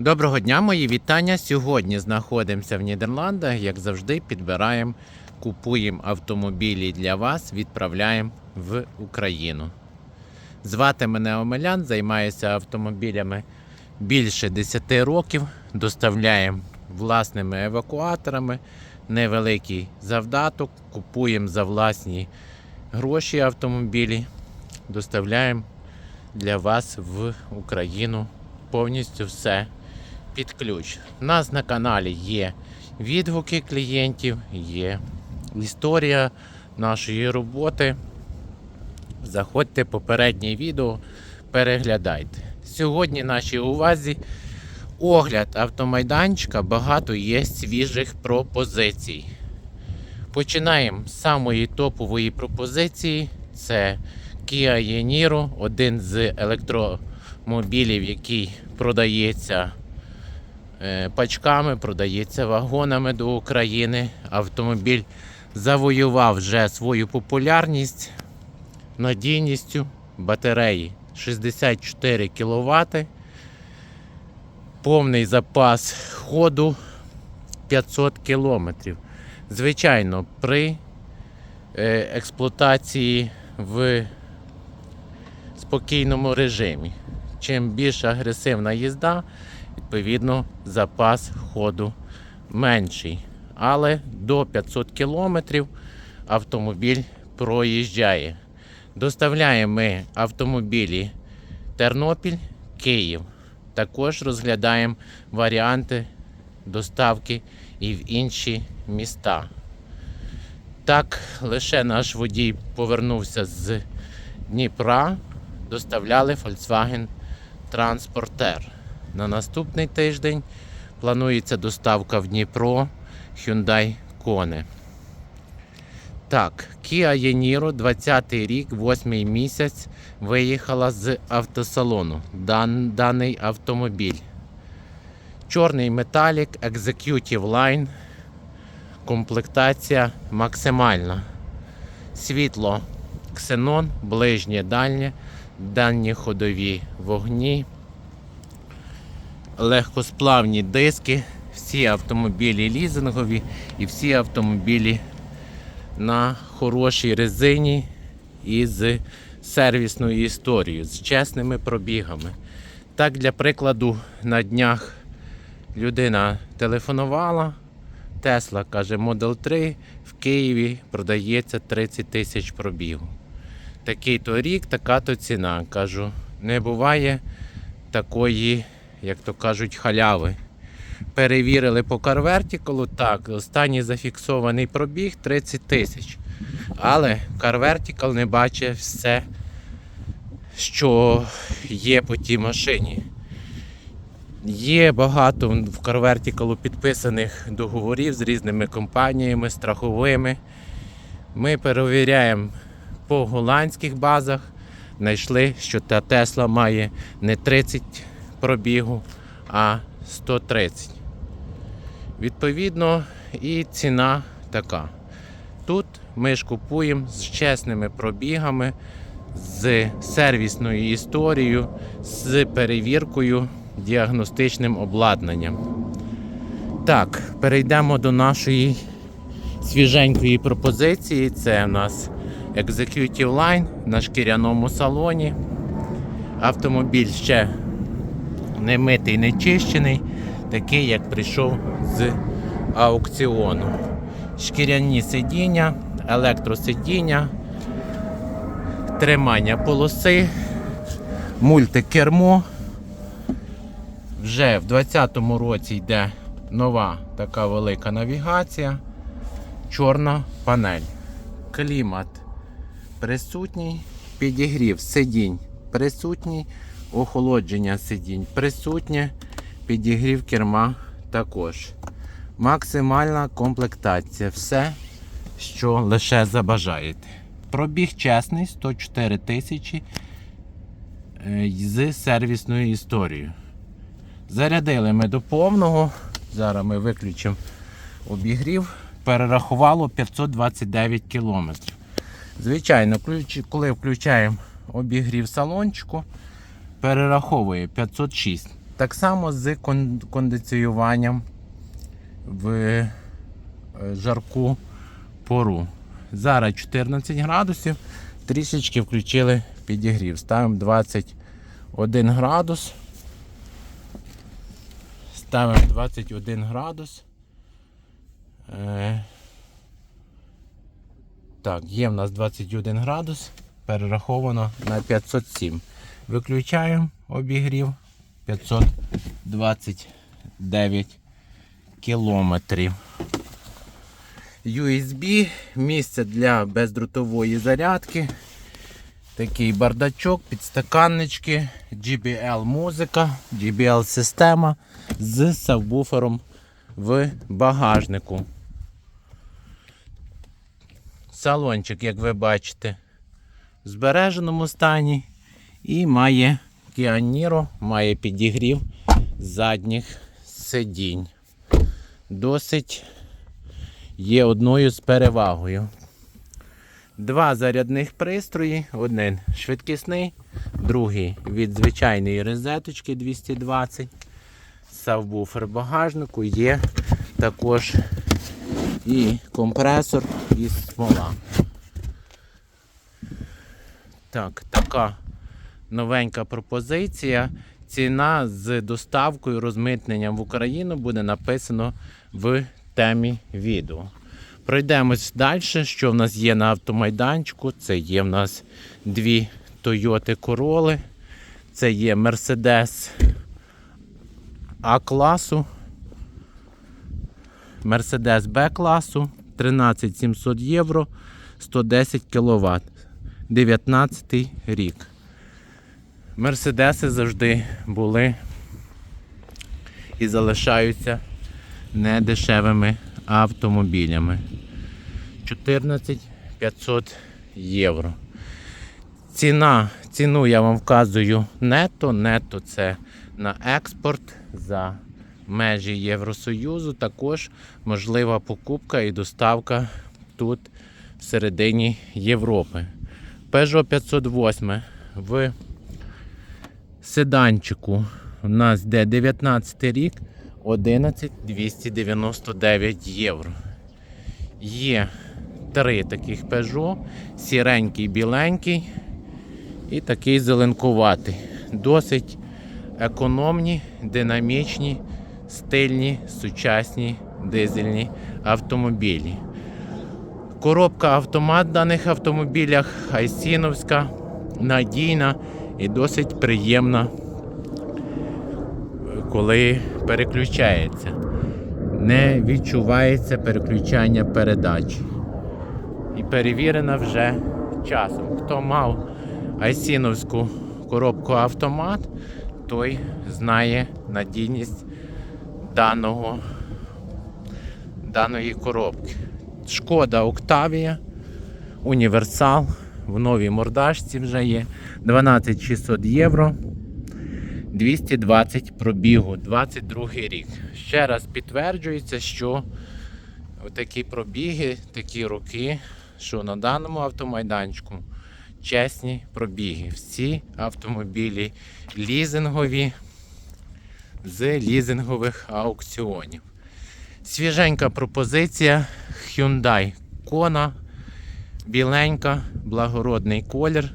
Доброго дня, мої вітання. Сьогодні знаходимося в Нідерландах. Як завжди, підбираємо, купуємо автомобілі для вас, відправляємо в Україну. Звати мене Омелян, займаюся автомобілями більше 10 років. Доставляємо власними евакуаторами, невеликий завдаток, купуємо за власні гроші автомобілі, доставляємо для вас в Україну повністю все під ключ. У нас на каналі є відгуки клієнтів, є історія нашої роботи. Заходьте попереднє відео, переглядайте. Сьогодні нашій увазі огляд автомайданчика, багато є свіжих пропозицій. Починаємо з самої топової пропозиції. Це Kia Yeniro, один з електромобілів, який продається пачками, продається вагонами до України. Автомобіль завоював вже свою популярність надійністю батареї 64 кВт, повний запас ходу 500 км. Звичайно, при е, експлуатації в спокійному режимі. Чим більш агресивна їзда, відповідно запас ходу менший. Але до 500 км автомобіль проїжджає. Доставляємо ми автомобілі Тернопіль, Київ. Також розглядаємо варіанти доставки і в інші міста. Так, лише наш водій повернувся з Дніпра, доставляли Volkswagen Transporter. На наступний тиждень планується доставка в Дніпро Hyundai Kona. Так, Kia Yeniro, 20 рік, 8 місяць, виїхала з автосалону. Дан, даний автомобіль. Чорний металік, Executive Line, комплектація максимальна. Світло ксенон, ближнє дальнє, дальні ходові вогні, легкосплавні диски, всі автомобілі лізингові і всі автомобілі на хорошій резині і з сервісною історією, з чесними пробігами. Так, для прикладу, на днях людина телефонувала. Тесла каже, Model 3 в Києві продається 30 тисяч пробігу. Такий то рік, така то ціна. Кажу, не буває такої, як то кажуть, халяви. Перевірили по CarVertical, так, останній зафіксований пробіг 30 тисяч. Але CarVertical не бачить все, що є по тій машині. Є багато в CarVertical підписаних договорів з різними компаніями, страховими. Ми перевіряємо по голландських базах. Знайшли, що та Тесла має не 30 пробігу, а 130. Відповідно, і ціна така. Тут ми ж купуємо з чесними пробігами, з сервісною історією, з перевіркою, діагностичним обладнанням. Так, перейдемо до нашої свіженької пропозиції. Це у нас Executive Line на шкіряному салоні. Автомобіль ще не митий, не чищений, такий, як прийшов з аукціону. Шкіряні сидіння, електросидіння, тримання полоси, мультикермо. Вже в 2020 році йде нова така велика навігація, чорна панель. Клімат присутній, підігрів сидінь присутній, охолодження сидінь присутнє, підігрів керма також. Максимальна комплектація. Все, що лише забажаєте. Пробіг чесний 104 тисячі е, з сервісною історією. Зарядили ми до повного. Зараз ми виключимо обігрів. Перерахувало 529 кілометрів. Звичайно, коли включаємо обігрів салончику, перераховує 506. Так само з кондиціюванням в е, жарку пору. Зараз 14 градусів, трішечки включили підігрів. Ставимо 21 градус. Ставимо 21 градус. Е, так, є в нас 21 градус, перераховано на 507. Виключаємо обігрів 529 кілометрів. USB, місце для бездротової зарядки. Такий бардачок, підстаканнички, GBL музика, GBL система з сабвуфером в багажнику. Салончик, як ви бачите, в збереженому стані і має Niro, має підігрів задніх сидінь. Досить є одною з перевагою. Два зарядних пристрої, один швидкісний, другий від звичайної розеточки 220. Сабвуфер багажнику є також і компресор, і смола. Так, така новенька пропозиція. Ціна з доставкою, розмитненням в Україну буде написано в темі відео. Пройдемось далі, що в нас є на автомайданчику. Це є в нас дві Toyota Corolla, це є Mercedes А-класу, Mercedes Б-класу, 13700 євро, 110 кВт, 19 рік. Мерседеси завжди були і залишаються недешевими автомобілями. 14 500 євро. Ціна, ціну я вам вказую нето. Нето це на експорт за межі Євросоюзу. Також можлива покупка і доставка тут всередині Європи. Peugeot 508 в седанчику у нас йде 19 рік 11 299 євро. Є три таких Peugeot, сіренький, біленький і такий зеленкуватий. Досить економні, динамічні, стильні, сучасні дизельні автомобілі. Коробка автомат в даних автомобілях айсіновська, надійна і досить приємна, коли переключається. Не відчувається переключання передач. І перевірена вже часом. Хто мав айсіновську коробку автомат, той знає надійність даного, даної коробки. Шкода Октавія, універсал. В новій мордашці вже є 12600 євро. 220 пробігу, 22 рік. Ще раз підтверджується, що такі пробіги, такі роки, що на даному автомайданчику чесні пробіги. Всі автомобілі лізингові з лізингових аукціонів. Свіженька пропозиція Hyundai Kona. Біленька, благородний колір,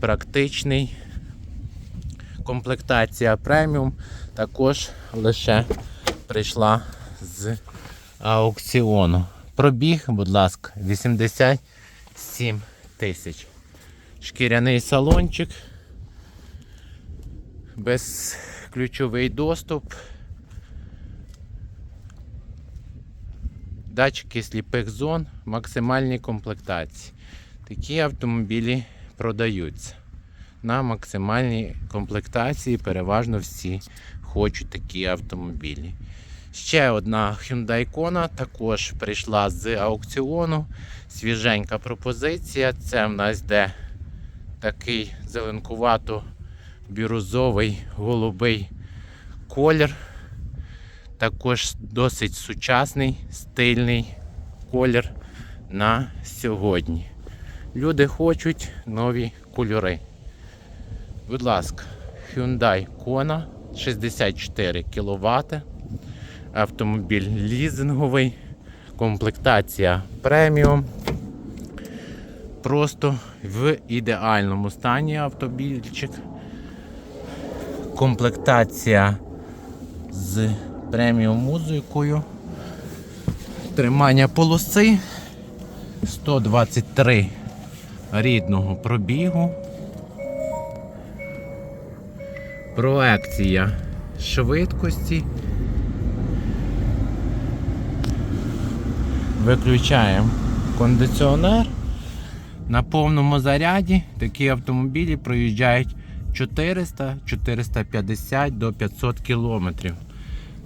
практичний. Комплектація преміум також лише прийшла з аукціону. Пробіг, будь ласка, 87 тисяч. Шкіряний салончик. Безключовий доступ. Датчики сліпих зон, максимальні комплектації. Такі автомобілі продаються. На максимальній комплектації переважно всі хочуть такі автомобілі. Ще одна Hyundai Kona також прийшла з аукціону. Свіженька пропозиція. Це в нас йде такий зеленкувато бірузовий голубий колір. Також досить сучасний, стильний колір на сьогодні. Люди хочуть нові кольори. Будь ласка, Hyundai Kona 64 кВт. Автомобіль лізинговий, комплектація преміум. Просто в ідеальному стані автомобільчик. Комплектація з преміум музикою. Тримання полоси 123 рідного пробігу. Проекція швидкості. Виключаємо кондиціонер. На повному заряді такі автомобілі проїжджають 400, 450 до 500 кілометрів.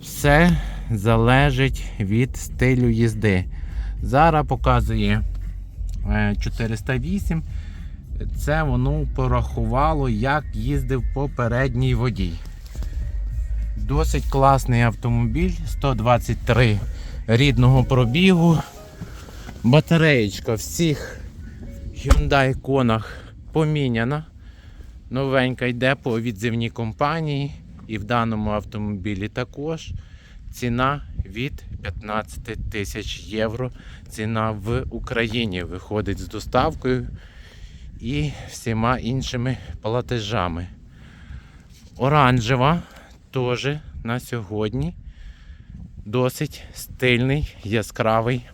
Все залежить від стилю їзди. Зараз показує 408. Це воно порахувало, як їздив попередній водій. Досить класний автомобіль, 123 рідного пробігу. Батареєчка всіх Hyundai Конах поміняна. Новенька йде по відзивній компанії. І в даному автомобілі також ціна від 15 тисяч євро. Ціна в Україні виходить з доставкою і всіма іншими платежами. Оранжева теж на сьогодні досить стильний, яскравий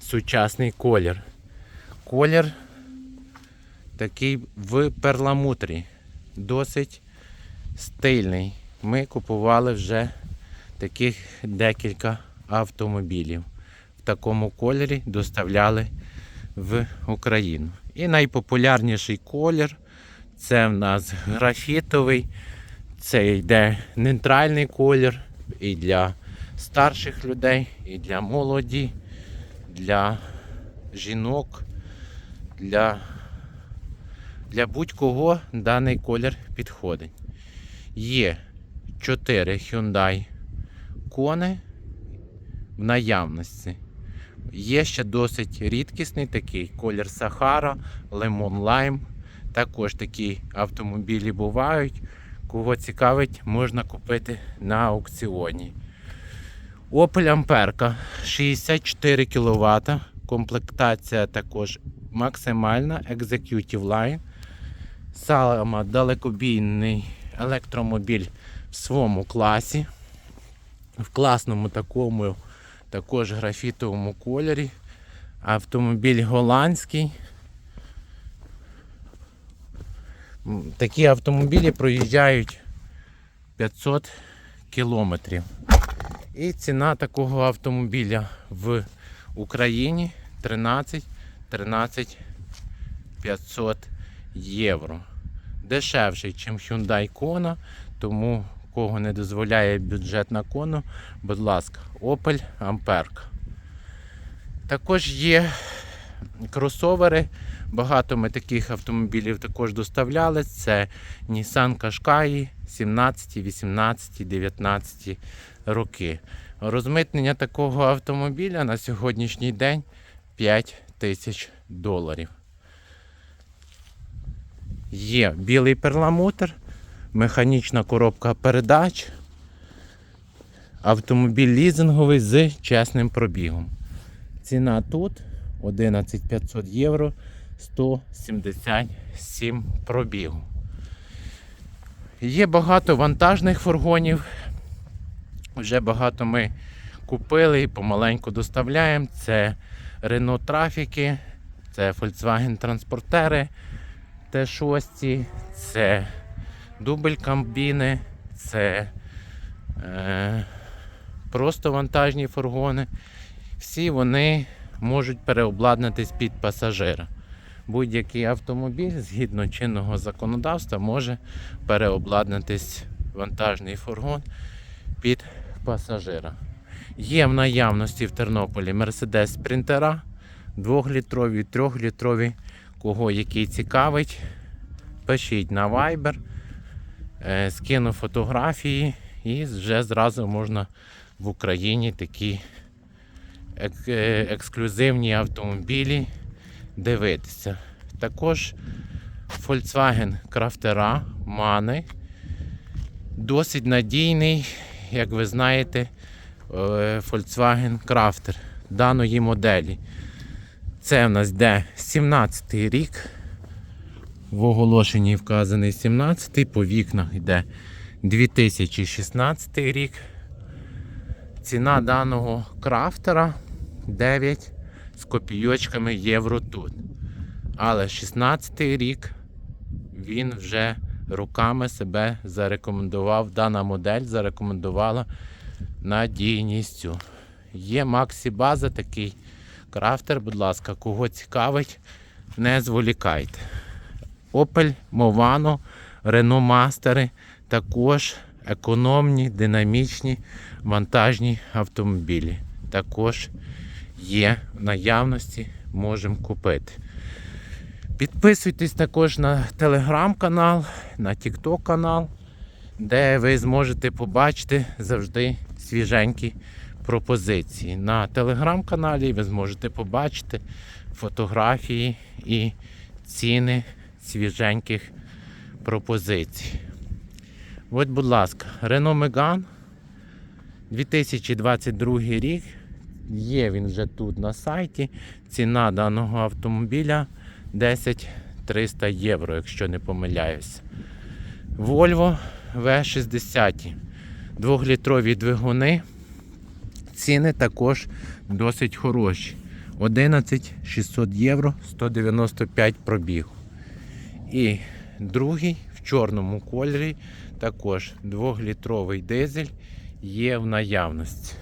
сучасний колір. Колір такий в перламутрі. Досить стильний. Ми купували вже таких декілька автомобілів. В такому кольорі доставляли в Україну. І найпопулярніший колір це в нас графітовий. Це йде нейтральний колір і для старших людей, і для молоді, для жінок, для, для будь-кого даний колір підходить. Є 4 Hyundai кони в наявності. Є ще досить рідкісний такий колір Сахара, Лимон Лайм. Також такі автомобілі бувають. Кого цікавить, можна купити на аукціоні. Opel Амперка 64 кВт. Комплектація також максимальна. Executive Line. Саме далекобійний електромобіль в своєму класі. В класному такому також графітовому кольорі. Автомобіль голландський. Такі автомобілі проїжджають 500 кілометрів. І ціна такого автомобіля в Україні 13 13 500 євро. Дешевший, ніж Hyundai Kona, тому кого не дозволяє бюджет на кону, будь ласка, Opel Amperka. Також є кросовери. Багато ми таких автомобілів також доставляли. Це Nissan Qashqai 17, 18, 19 роки. Розмитнення такого автомобіля на сьогоднішній день 5 тисяч доларів. Є білий перламутр, механічна коробка передач, автомобіль лізинговий з чесним пробігом. Ціна тут 11 500 євро, 177 пробігу. Є багато вантажних фургонів. Вже багато ми купили і помаленьку доставляємо. Це Renault Трафіки, це Volkswagen Транспортери Т6, це дубль камбіни, це е, просто вантажні фургони. Всі вони можуть переобладнатись під пасажира. Будь-який автомобіль згідно чинного законодавства може переобладнатись вантажний фургон під пасажира. Є в наявності в Тернополі Mercedes Спринтера 2-літрові, 3-літрові. Кого який цікавить, пишіть на Viber, скину фотографії і вже зразу можна в Україні такі е, ексклюзивні автомобілі дивитися. Також Volkswagen Крафтера, Мани Досить надійний, як ви знаєте, е, Volkswagen Crafter даної моделі. Це в нас йде 17 рік. В оголошенні вказаний 17 по вікнах йде 2016 рік. Ціна даного крафтера 9 з копійочками євро тут. Але 16 рік він вже руками себе зарекомендував. Дана модель зарекомендувала надійністю. Є Максі База такий крафтер, будь ласка, кого цікавить, не зволікайте. Opel Movano, Renault Master також економні, динамічні вантажні автомобілі. Також є в наявності, можемо купити. Підписуйтесь також на телеграм-канал, на тікток канал, де ви зможете побачити завжди свіженькі пропозиції. На телеграм-каналі ви зможете побачити фотографії і ціни свіженьких пропозицій. От, будь ласка, Renault Megane 2022 рік. Є він вже тут на сайті. Ціна даного автомобіля 10 300 євро, якщо не помиляюся. Volvo V60. Двохлітрові двигуни. Ціни також досить хороші. 11 600 євро, 195 пробігу. І другий в чорному кольорі також 2-літровий дизель є в наявності.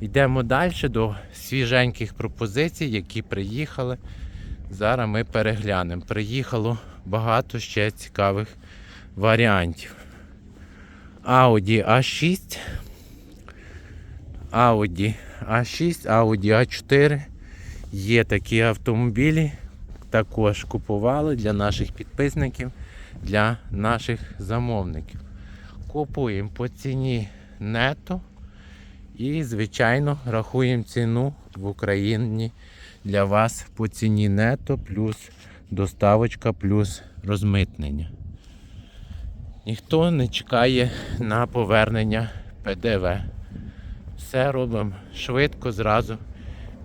Йдемо далі до свіженьких пропозицій, які приїхали. Зараз ми переглянемо. Приїхало багато ще цікавих варіантів. Audi A6, Audi A6, Audi A4. Є такі автомобілі. Також купували для наших підписників, для наших замовників. Купуємо по ціні нето і, звичайно, рахуємо ціну в Україні для вас по ціні нето, плюс доставочка, плюс розмитнення. Ніхто не чекає на повернення ПДВ. Все робимо швидко, зразу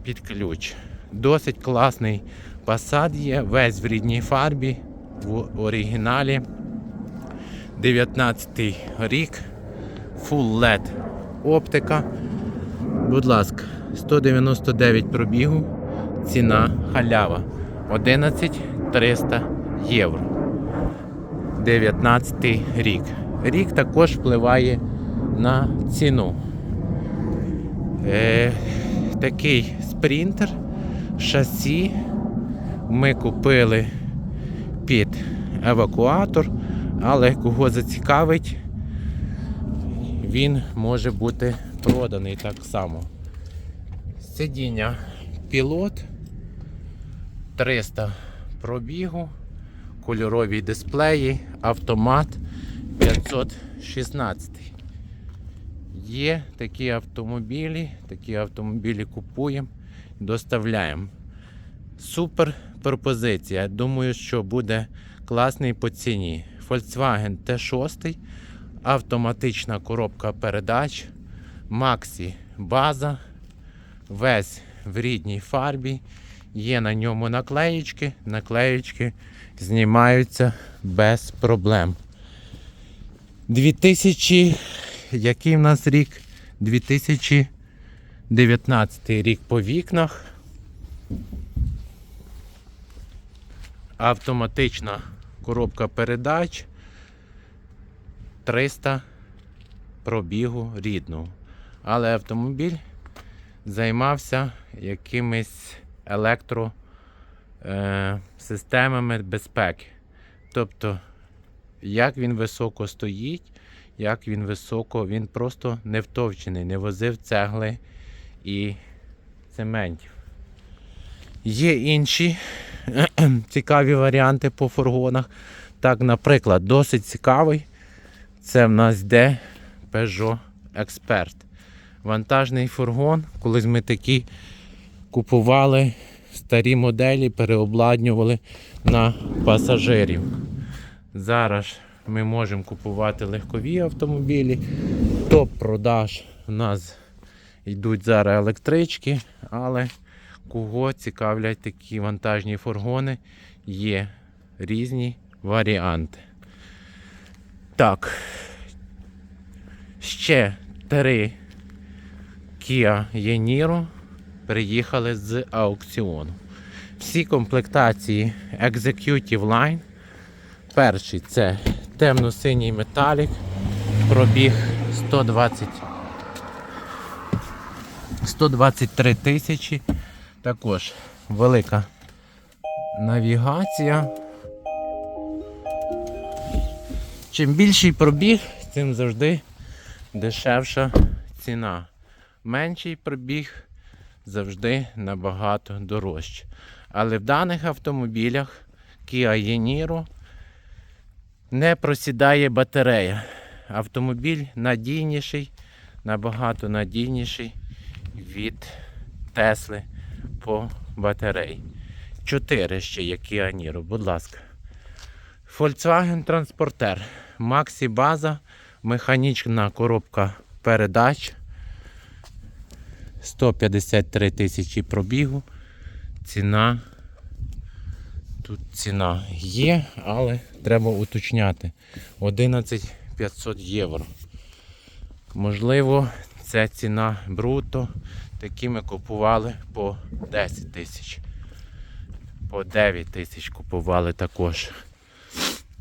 під ключ. Досить класний Passat є, весь в рідній фарбі, в оригіналі. 19 й рік, Full LED оптика. Будь ласка, 199 пробігу, ціна халява 11 300 євро. 19 й рік. Рік також впливає на ціну. Е, такий спринтер, шасі ми купили під евакуатор, але кого зацікавить, він може бути проданий так само. Сидіння пілот 300 пробігу, кольорові дисплеї, автомат 516. Є такі автомобілі, такі автомобілі купуємо, доставляємо. Супер пропозиція. Думаю, що буде класний по ціні. Volkswagen T6, автоматична коробка передач, Maxi база, весь в рідній фарбі. Є на ньому наклеєчки. Наклеєчки знімаються без проблем. 2000, який в нас рік? 2019 рік по вікнах. Автоматична коробка передач 300 пробігу рідного. Але автомобіль займався якимись електросистемами безпеки. Тобто, як він високо стоїть, як він високо, він просто не втовчений, не возив цегли і цементів. Є інші цікаві варіанти по фургонах. Так, наприклад, досить цікавий. Це в нас йде Peugeot Expert. Вантажний фургон. Колись ми такі купували старі моделі, переобладнювали на пасажирів. Зараз ми можемо купувати легкові автомобілі. Топ-продаж у нас йдуть зараз електрички, але кого цікавлять такі вантажні фургони, є різні варіанти. Так. Ще три Kia Yeniro приїхали з аукціону. Всі комплектації Executive Line. Перший це темно-синій металік, пробіг 120 123 тисячі. Також велика навігація. Чим більший пробіг, тим завжди дешевша ціна. Менший пробіг завжди набагато дорожче. Але в даних автомобілях Kia Yeniro не просідає батарея. Автомобіль надійніший, набагато надійніший від Тесли по батареї. Чотири ще є Niro, будь ласка. Volkswagen Transporter. Максі база, механічна коробка передач. 153 тисячі пробігу. Ціна. Тут ціна є, але треба уточняти. 11 500 євро. Можливо, це ціна бруто. Такі ми купували по 10 тисяч. По 9 тисяч купували також.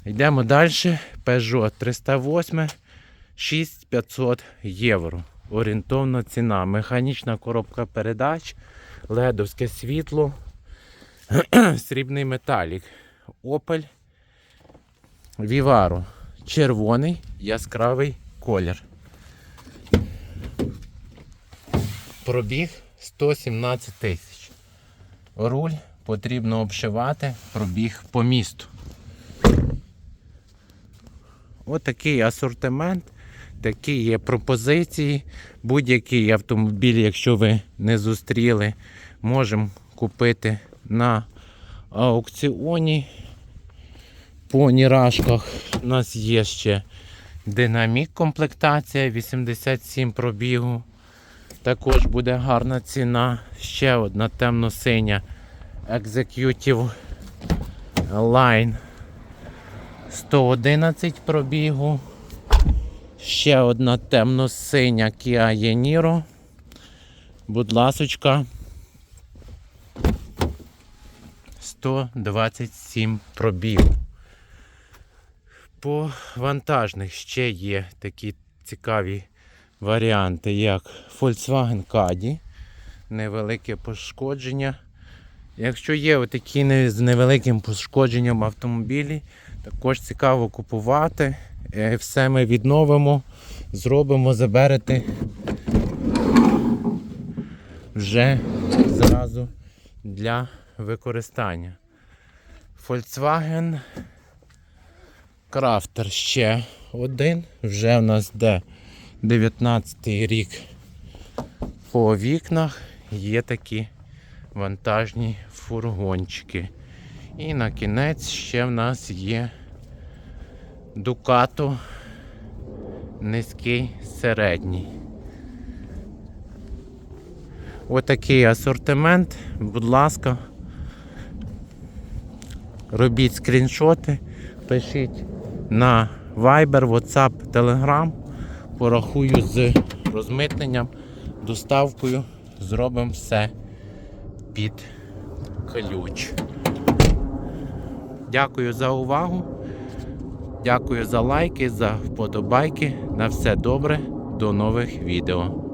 Йдемо далі. Peugeot 308 6500 євро. Орієнтовна ціна. Механічна коробка передач, ледовське світло, срібний металік. Opel Vivaro. Червоний яскравий колір. Пробіг 117 тисяч. Руль потрібно обшивати, пробіг по місту. Отакий асортимент, такі є пропозиції. Будь-який автомобіль, якщо ви не зустріли, можемо купити на аукціоні. По нірашках у нас є ще динамік комплектація 87 пробігу. Також буде гарна ціна. Ще одна темно-синя Executive Line 111 пробігу. Ще одна темно-синя Kia Yeniro. Будь ласочка. 127 пробігу. По вантажних ще є такі цікаві варіанти, як Volkswagen Caddy. Невелике пошкодження. Якщо є отакі не- з невеликим пошкодженням автомобілі, також цікаво купувати. Е, Все ми відновимо, зробимо, заберете вже зразу для використання. Volkswagen Crafter ще один. Вже в нас де 19 рік по вікнах є такі вантажні фургончики. І на кінець ще в нас є Ducato низький середній. Отакий асортимент, будь ласка, робіть скріншоти, пишіть на Viber, WhatsApp, Telegram. Порахую з розмитненням, доставкою, зробимо все під ключ. Дякую за увагу. Дякую за лайки, за вподобайки. На все добре. До нових відео.